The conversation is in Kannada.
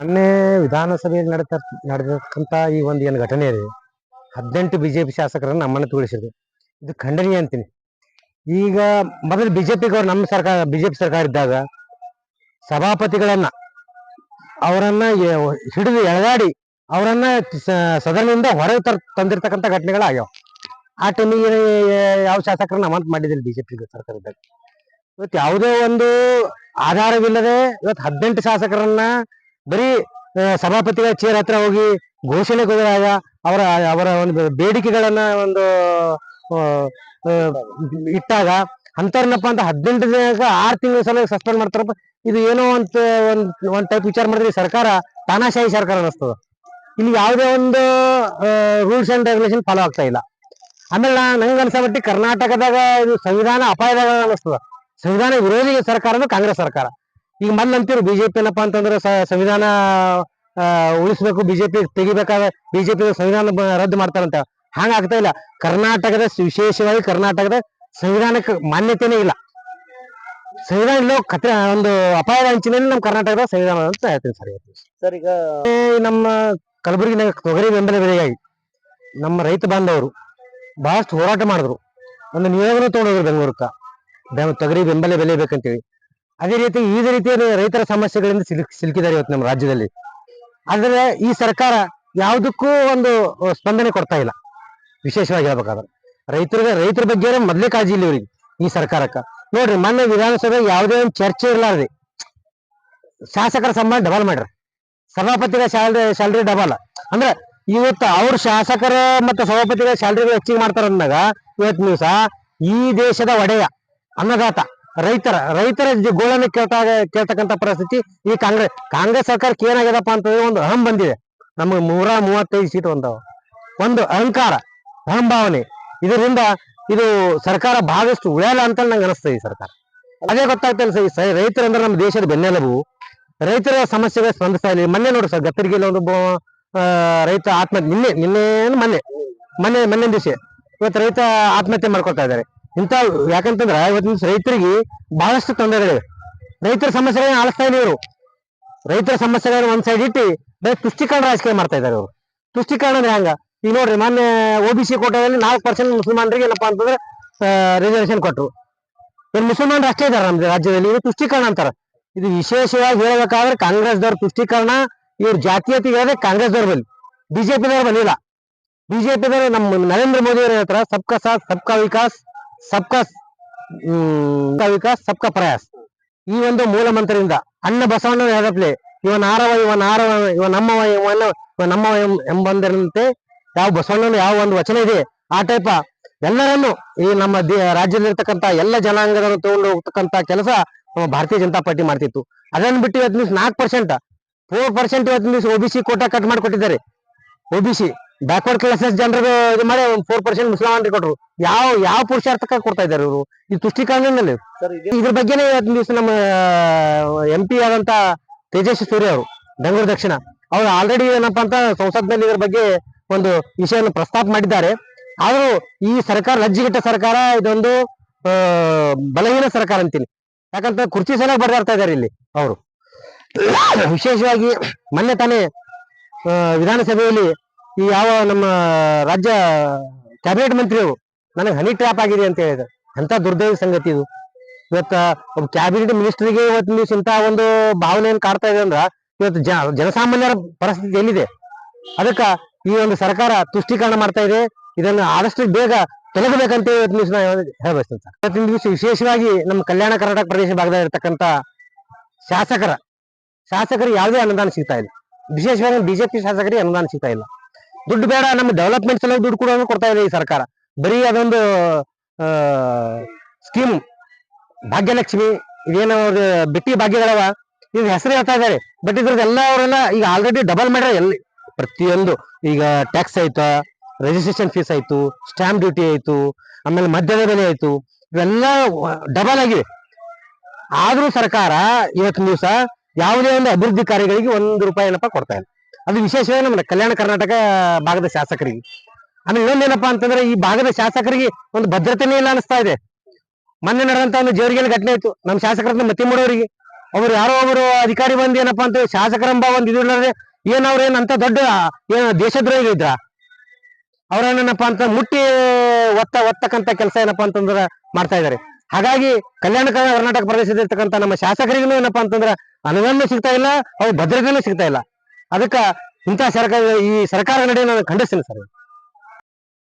ಮೊನ್ನೆ ವಿಧಾನಸಭೆಯಲ್ಲಿ ನಡೆತ, ನಡೆದಕ್ಕಂತ ಈ ಒಂದು ಏನು ಘಟನೆ ಇದೆ. ಹದಿನೆಂಟು ಬಿಜೆಪಿ ಶಾಸಕರನ್ನು ನಮ್ಮನ್ನು ತೋರಿಸಿದ್ರು ಇದು ಖಂಡನೀಯ ಅಂತೀನಿ. ಈಗ ಮೊದಲು ಬಿಜೆಪಿಗವ್ರು ನಮ್ಮ ಸರ್ಕಾರ, ಬಿಜೆಪಿ ಸರ್ಕಾರ ಇದ್ದಾಗ ಸಭಾಪತಿಗಳನ್ನ ಅವರನ್ನ ಹಿಡಿದು ಎಳೆದಾಡಿ ಅವರನ್ನ ಸದನದಿಂದ ಹೊರಗೆ ತರ್, ತಂದಿರ್ತಕ್ಕಂಥ ಘಟನೆಗಳಾಗ್ಯಾವ. ಆ ಟೈಮಿಗೆ ಯಾವ ಶಾಸಕರನ್ನ ಅಮಾನತ್ ಜೆ ಬಿಜೆಪಿ ಸರ್ಕಾರ ಇದ್ದಾಗ. ಇವತ್ತು ಯಾವುದೇ ಒಂದು ಆಧಾರವಿಲ್ಲದೆ ಇವತ್ತು ಹದಿನೆಂಟು ಶಾಸಕರನ್ನ ಬರೀ ಸಭಾಪತಿಗಳ ಚೇರ್ ಹತ್ರ ಹೋಗಿ ಘೋಷಣೆ ಕೊಡುವಾಗ ಅವರ ಅವರ ಒಂದು ಬೇಡಿಕೆಗಳನ್ನ ಒಂದು ಇಟ್ಟಾಗ ಅಂತರ್ನಪ್ಪ ಅಂತ ಹದಿನೆಂಟು ದಿನಕ್ಕೆ ಆರು ತಿಂಗಳ ಸಲ ಸಸ್ಪೆಂಡ್ ಮಾಡ್ತಾರಪ್ಪ. ಇದು ಏನೋ ಅಂತ ಒಂದ್ ಒಂದ್ ಟೈಪ್ ವಿಚಾರ ಮಾಡಿದ್ರೆ ಸರ್ಕಾರ ತಾನಾಶಾಹಿ ಸರ್ಕಾರ ಅನಿಸ್ತದ ಇಲ್ಲಿ ಯಾವುದೇ ಒಂದು ರೂಲ್ಸ್ ಅಂಡ್ ರೆಗ್ಯುಲೇಷನ್ ಫಾಲೋ ಆಗ್ತಾ ಇಲ್ಲ. ಆಮೇಲೆ ನಂಗೆ ಅನ್ಸಬಟ್ಟಿ ಕರ್ನಾಟಕದಾಗ ಇದು ಸಂವಿಧಾನ ಅಪಾಯದಾಗ ಅನಿಸ್ತದ ಸಂವಿಧಾನ ವಿರೋಧಿ ಸರ್ಕಾರ ಕಾಂಗ್ರೆಸ್ ಸರ್ಕಾರ. ಈಗ ಮೊದ್ಲು ಅಂತೀರು ಬಿಜೆಪಿ ಏನಪ್ಪಾ ಅಂತಂದ್ರೆ ಸಂವಿಧಾನ ಉಳಿಸ್ಬೇಕು ಬಿಜೆಪಿ ತೆಗಿಬೇಕಾದ ಬಿಜೆಪಿ ಸಂವಿಧಾನ ರದ್ದು ಮಾಡ್ತಾರಂತ. ಹಂಗ ಆಗ್ತಾ ಇಲ್ಲ. ಕರ್ನಾಟಕದ ವಿಶೇಷವಾಗಿ ಕರ್ನಾಟಕದ ಸಂವಿಧಾನಕ್ಕೆ ಮಾನ್ಯತೆನೇ ಇಲ್ಲ. ಸಂವಿಧಾನ ಇಲ್ಲೋ ಕತ್ರ ಒಂದು ಅಪಾಯದ ಅಂಚಿನಲ್ಲಿ ನಮ್ಮ ಕರ್ನಾಟಕದ ಸಂವಿಧಾನ ಅಂತ ಹೇಳ್ತೀನಿ ಸರ್ ಸರ್ ಈಗ ನಮ್ಮ ಕಲಬುರಗಿನಾಗ ತೊಗರಿ ಬೆಂಬಲ ಬೆಲೆಯಾಗಿ ನಮ್ಮ ರೈತ ಬಾಂಧವರು ಬಹಳಷ್ಟು ಹೋರಾಟ ಮಾಡಿದ್ರು. ಒಂದು ನಿಯೋಗನ ತಗೊಂಡೋದ್ರು ಬೆಂಗಳೂರಕ್ಕ. ತೊಗರಿ ಬೆಂಬಲ ಬೆಲೆ ಬೇಕಂತೇಳಿ. ಅದೇ ರೀತಿ ಈ ರೀತಿಯ ರೈತರ ಸಮಸ್ಯೆಗಳಿಂದ ಸಿಲುಕ್, ಸಿಲುಕಿದ್ದಾರೆ ಇವತ್ತು ನಮ್ಮ ರಾಜ್ಯದಲ್ಲಿ. ಆದ್ರೆ ಈ ಸರ್ಕಾರ ಯಾವುದಕ್ಕೂ ಒಂದು ಸ್ಪಂದನೆ ಕೊಡ್ತಾ ಇಲ್ಲ. ವಿಶೇಷವಾಗಿ ಹೇಳ್ಬೇಕಾದ್ರೆ. ರೈತರಿಗೆ, ರೈತರ ಬಗ್ಗೆ ಮೊದಲೇ ಕಾಳಜಿ ಇಲ್ಲ ಇವ್ರಿಗೆ ಈ ಸರ್ಕಾರಕ್ಕ. ನೋಡ್ರಿ, ಮೊನ್ನೆ ವಿಧಾನಸಭೆ ಯಾವುದೇ ಒಂದು ಚರ್ಚೆ ಇರಲಾರ್ದೆ. ಶಾಸಕರ ಸಂಬಳ ಡಬಲ್ ಮಾಡ್ರಿ. ಸಭಾಪತಿಗಳ ಸ್ಯಾಲ್ರಿ ಸ್ಯಾಲ್ರಿ ಡಬಲ್ ಅಂದ್ರೆ ಇವತ್ತು ಅವ್ರ ಶಾಸಕರ ಮತ್ತು ಸಭಾಪತಿಗಳ ಸ್ಯಾಲ್ರಿ ಹೆಚ್ಚಿಗೆ ಮಾಡ್ತಾರ ಅಂದಾಗ ಇವತ್ತು ದಿವಸ ಈ ದೇಶದ ಒಡೆಯ ಅನ್ನದಾತ. ರೈತರ ರೈತರ ಗೋಳನ್ನ ಕೇಳ್ತಾ, ಕೇಳ್ತಕ್ಕಂಥ ಪರಿಸ್ಥಿತಿ ಈ ಕಾಂಗ್ರೆಸ್ ಕಾಂಗ್ರೆಸ್ ಸರ್ಕಾರಕ್ಕೆ ಏನಾಗ್ಯದಪ್ಪ ಅಂತಂದ್ರೆ ಒಂದು ಅಹಂ ಬಂದಿದೆ. ನಮಗೆ ನೂರ ಮೂವತ್ತೈದು ಸೀಟ್ ಬಂದವು. ಒಂದು ಅಹಂಕಾರ, ಅಹಂಭಾವನೆ. ಇದರಿಂದ ಇದು ಸರ್ಕಾರ ಬಹಳಷ್ಟು ಉಳಿಯಲ್ಲ ಅಂತ ನಂಗೆ ಅನಿಸ್ತದೆ ಈ ಸರ್ಕಾರ. ಅದೇ ಗೊತ್ತಾಗ್ತಿಲ್ಲ ಸರ್ ರೈತರಂದ್ರೆ ನಮ್ಮ ದೇಶದ ಬೆನ್ನೆಲುಬು. ರೈತರ ಸಮಸ್ಯೆಗಳ ಸ್ಪಂದಿಸ್ತಾ ಇಲ್ಲ. ಮೊನ್ನೆ ನೋಡಿ ಸರ್ ಗತ್ತರಿಗೆಲ್ಲ ಒಂದು ರೈತ ಆತ್ಮಹತ್ಯೆ ನಿನ್ನೆ ನಿನ್ನೆ ಮೊನ್ನೆ ಮೊನ್ನೆ ಮೊನ್ನೆ ದಿವಸ ಇವತ್ತು ರೈತ ಆತ್ಮಹತ್ಯೆ ಮಾಡ್ಕೊತಾ ಇದ್ದಾರೆ. ಇಂಥ ಯಾಕಂತಂದ್ರ ಇವತ್ತಿನ ರೈತರಿಗೆ ಬಹಳಷ್ಟು ತೊಂದರೆಗಳಿವೆ. ರೈತರ ಸಮಸ್ಯೆಗಳನ್ನ ಆಲಿಸ್ತಾ ಇಲ್ಲ ಇವರು. ರೈತರ ಸಮಸ್ಯೆಗಳನ್ನ ಒಂದ್ ಸೈಡ್ ಇಟ್ಟು ಬರೀ ತುಷ್ಟೀಕರಣ ರಾಜಕೀಯ ಮಾಡ್ತಾ ಇದ್ದಾರೆ ಅವರು ತುಷ್ಟೀಕರಣ ಅಂದ್ರೆ ಹಂಗ? ಈಗ ನೋಡ್ರಿ ಮೊನ್ನೆ ಒ ಬಿ ಸಿ ಕೋಟಾದಲ್ಲಿ ನಾಲ್ಕು ಪರ್ಸೆಂಟ್ ಮುಸಲ್ಮಾನರಿಗೆ ಏನಪ್ಪಾ ಅಂತಂದ್ರೆ ರಿಸರ್ವೇಶನ್ ಕೊಟ್ರು. ಇವ್ರು ಮುಸಲ್ಮಾನ್ ಅಷ್ಟೇ ಇದಾರೆ ನಮ್ಮ ರಾಜ್ಯದಲ್ಲಿ. ಇದು ತುಷ್ಟೀಕರಣ ಅಂತಾರೆ. ಇದು ವಿಶೇಷವಾಗಿ ಹೇಳಬೇಕಾದ್ರೆ ಕಾಂಗ್ರೆಸ್ದವ್ರ ತುಷ್ಟೀಕರಣ, ಇವ್ರ ಜಾತೀಯತೆ ಹೇಳದೆ ಕಾಂಗ್ರೆಸ್ದವ್ರ ಬಂದಿಲ್ಲ ಬಿಜೆಪಿದವ್ರ ಬಲ್ಲಿಲ್ಲ ಬಿಜೆಪಿದವರು ನಮ್ಮ ನರೇಂದ್ರ ಮೋದಿ ಅವ್ರ ಹೇಳ್ತಾರ ಸಬ್ಕಾ ಸಾಥ್ ಸಬ್ಕಾ ವಿಕಾಸ್. ಸಬ್ಕಾ ವಿಕಾಸ್ ಸಬ್ಕಾ ಪ್ರಯಾಸ್. ಈ ಒಂದು ಮೂಲ ಮಂತ್ರದಿಂದ ಅನ್ನ ಬಸವಣ್ಣ ಹೆದಪ್ಲೆ ಇವನ್ ಆರವ ಇವನ್ ಆರವ ಇವ ನಮ್ಮವ ಇವನ ಇವ ನಮ್ಮವ ಎಂಬಂದರಂತೆ ಯಾವ ಬಸವಣ್ಣನ ಯಾವ ಒಂದು ವಚನ ಇದೆ, ಆ ಟೈಪ ಎಲ್ಲರನ್ನು ಈ ನಮ್ಮ ರಾಜ್ಯದಲ್ಲಿರ್ತಕ್ಕಂತ ಎಲ್ಲ ಜನಾಂಗದವರು ತಗೊಂಡು ಹೋಗ್ತಕ್ಕಂತ ಕೆಲಸ ನಮ್ಮ ಭಾರತೀಯ ಜನತಾ ಪಾರ್ಟಿ ಮಾಡ್ತಿತ್ತು. ಅದನ್ನ ಬಿಟ್ಟು ಇವತ್ತು ನಿಮಿಷ ನಾಲ್ಕು ಪರ್ಸೆಂಟ್ ಫೋರ್ ಪರ್ಸೆಂಟ್ ಇವತ್ತು ನಿಮಿಷ ಒಬಿಸಿ ಕೋಟಾ ಕಟ್ ಮಾಡಿಕೊಟ್ಟಿದ್ದಾರೆ. ಒಬಿಸಿ ಬ್ಯಾಕ್ವರ್ಡ್ ಕ್ಲಾಸಸ್ ಜನರಿಗೆ ಇದು ಮಾಡಿ ಒಂದು ಫೋರ್ ಪರ್ಸೆಂಟ್ ಮುಸ್ಲಿಮರಿಗೆ ಕೊಟ್ಟರು ಯಾವ ಯಾವ ಪುರುಷಾರ್ಥಕ್ಕೆ ಕೊಡ್ತಾ ಇದ್ದಾರೆ ಇವರು? ಈ ತುಷ್ಟೀಕರಣದಲ್ಲಿ ಇದ್ರ ಬಗ್ಗೆನೇ ದಿವಸ ನಮ್ಮ ಎಂ ಪಿ ಆದಂತ ತೇಜಸ್ವಿ ಸೂರ್ಯ ಅವರು ಬೆಂಗಳೂರು ದಕ್ಷಿಣ ಅವರು ಆಲ್ರೆಡಿ ಏನಪ್ಪಾ ಅಂತ ಸಂಸತ್ನಲ್ಲಿ ಇದ್ರ ಬಗ್ಗೆ ಒಂದು ವಿಷಯವನ್ನು ಪ್ರಸ್ತಾಪ ಮಾಡಿದ್ದಾರೆ. ಆದರೂ ಈ ಸರ್ಕಾರ ಲಜ್ಜಿಗೆಟ್ಟ ಸರ್ಕಾರ ಇದೊಂದು ಬಲಹೀನ ಸರ್ಕಾರ ಅಂತೀನಿ. ಯಾಕಂತ ಕುರ್ಚಿ ಸಲ ಬಡದಾಡ್ತಾ ಇದ್ದಾರೆ ಇಲ್ಲಿ ಅವರು. ವಿಶೇಷವಾಗಿ ಮೊನ್ನೆ ತಾನೇ ವಿಧಾನಸಭೆಯಲ್ಲಿ ಈ ಯಾವ ನಮ್ಮ ರಾಜ್ಯ ಕ್ಯಾಬಿನೆಟ್ ಮಂತ್ರಿಗಳು ನನಗೆ ಹನಿ ಟ್ರ್ಯಾಪ್ ಆಗಿದೆ ಅಂತ ಹೇಳಿದ್ರೆ. ಅಂತ ದುರ್ದೈವ ಸಂಗತಿ ಇದು. ಇವತ್ತ ಒಬ್ಬ ಕ್ಯಾಬಿನೆಟ್ ಮಿನಿಸ್ಟರ್ಗೆ ಇವತ್ತು ನೀವು ಇಂಥ ಒಂದು ಭಾವನೆಯನ್ನು ಕಾಡ್ತಾ ಇದೆ ಅಂದ್ರ, ಇವತ್ತು ಜನಸಾಮಾನ್ಯರ ಪರಿಸ್ಥಿತಿ ಎಲ್ಲಿದೆ? ಅದಕ್ಕ ಈ ಒಂದು ಸರ್ಕಾರ ತುಷ್ಟೀಕರಣ ಮಾಡ್ತಾ ಇದೆ. ಇದನ್ನ ಆದಷ್ಟು ಬೇಗ ತೊಲಗಬೇಕಂತ ಇವತ್ತು ನಿಮಿಷ ಹೇಳ್ಬಯಸ್ತೇನೆ ಸರ್ ಇವತ್ತಿನ ದಿವಸ ವಿಶೇಷವಾಗಿ ನಮ್ಮ ಕಲ್ಯಾಣ ಕರ್ನಾಟಕ ಪ್ರದೇಶ ಭಾಗದಲ್ಲಿ ಇರತಕ್ಕಂಥ ಶಾಸಕರ, ಶಾಸಕರಿಗೆ ಯಾವುದೇ ಅನುದಾನ ಸಿಗ್ತಾ ಇಲ್ಲ. ವಿಶೇಷವಾಗಿ ಬಿಜೆಪಿ ಶಾಸಕರಿಗೆ ಅನುದಾನ ಸಿಗ್ತಾ ಇಲ್ಲ. ದುಡ್ಡು ಬೇಡ, ನಮ್ಮ ಡೆವಲಪ್ಮೆಂಟ್ ಸಲುವಾಗಿ ದುಡ್ಡು ಕೂಡ ಕೊಡ್ತಾ ಇದೆ ಈ ಸರ್ಕಾರ. ಬರೀ ಅದೊಂದು ಸ್ಕೀಮ್ ಭಾಗ್ಯಲಕ್ಷ್ಮಿ, ಇದೇನೋ ಅವ್ರ ಬಿಟ್ಟಿ ಭಾಗ್ಯಗಳವ. ಇದು ಹೆಸರು ಹೇಳ್ತಾ ಇದ್ದಾರೆ. ಬಟ್ ಇದ್ರದ್ದು ಎಲ್ಲ ಅವರೆಲ್ಲ ಈಗ ಆಲ್ರೆಡಿ ಡಬಲ್ ಮಾಡ್ಯಾರ ಎಲ್ಲಿ? ಪ್ರತಿಯೊಂದು. ಈಗ ಟ್ಯಾಕ್ಸ್ ಆಯ್ತು ರಿಜಿಸ್ಟ್ರೇಷನ್ ಫೀಸ್ ಆಯ್ತು ಸ್ಟಾಂಪ್ ಡ್ಯೂಟಿ ಆಯ್ತು, ಆಮೇಲೆ ಮದ್ಯದ ಬೆಲೆ ಆಯ್ತು. ಇವೆಲ್ಲ ಡಬಲ್ ಆಗಿದೆ. ಆದರೂ ಸರ್ಕಾರ ಇವತ್ತಿನ ದಿವಸ ಯಾವುದೇ ಒಂದು ಅಭಿವೃದ್ಧಿ ಕಾರ್ಯಗಳಿಗೆ ಒಂದು ರೂಪಾಯಿ ಏನಪ್ಪ ಕೊಡ್ತಾ ಇಲ್ಲ. ಅದು ವಿಶೇಷವೇ ನಮ್ಮ ಕಲ್ಯಾಣ ಕರ್ನಾಟಕ ಭಾಗದ ಶಾಸಕರಿಗೆ. ಆಮೇಲೆ ಇನ್ನೊಂದೇನಪ್ಪಾ ಅಂತಂದ್ರೆ ಈ ಭಾಗದ ಶಾಸಕರಿಗೆ ಒಂದು ಭದ್ರತೆನೇ ಇಲ್ಲ ಅನಿಸ್ತಾ ಇದೆ. ಮೊನ್ನೆ ನಡೆದಂತ ಒಂದು ಜೇವರಿಗೆಯಲ್ಲಿ ಘಟನೆ ಇತ್ತು ನಮ್ಮ ಶಾಸಕರನ್ನ ಮತಿ ಮಾಡೋರಿಗೆ. ಅವ್ರು ಯಾರೋ ಒಬ್ಬರು ಅಧಿಕಾರಿ ಬಂದ್ ಏನಪ್ಪಾ ಅಂತ ಶಾಸಕರಂಬ ಒಂದು ಇದು ಇಲ್ಲದೆ ಏನ್ ಅವ್ರ ಏನ್ ಅಂತ ದೊಡ್ಡ, ಏನ ದೇಶದ್ರೋಹಿಗಳು ಇದ್ರ. ಅವ್ರನ್ನೇನಪ್ಪಾ ಅಂತ ಮುಟ್ಟಿ ಒತ್ತ, ಒತ್ತಕ್ಕಂತ ಕೆಲಸ ಏನಪ್ಪಾ ಅಂತಂದ್ರ ಮಾಡ್ತಾ ಇದಾರೆ. ಹಾಗಾಗಿ ಕಲ್ಯಾಣ ಕರ್ನಾಟಕ ಕರ್ನಾಟಕ ಪ್ರದೇಶದಲ್ಲಿರ್ತಕ್ಕಂಥ ನಮ್ಮ ಶಾಸಕರಿಗೂ ಏನಪ್ಪಾ ಅಂತಂದ್ರ ಅನುದಾನ ಸಿಗ್ತಾ ಇಲ್ಲ, ಅವ್ರ ಭದ್ರತೆನೂ ಸಿಗ್ತಾ ಇಲ್ಲ. ಅದಕ್ಕ ಇಂಥ ಸರ್ಕಾರ ಈ ಸರ್ಕಾರ ನಡೆ ನಾನು ಖಂಡಿಸ್ತೀನಿ ಸರ್.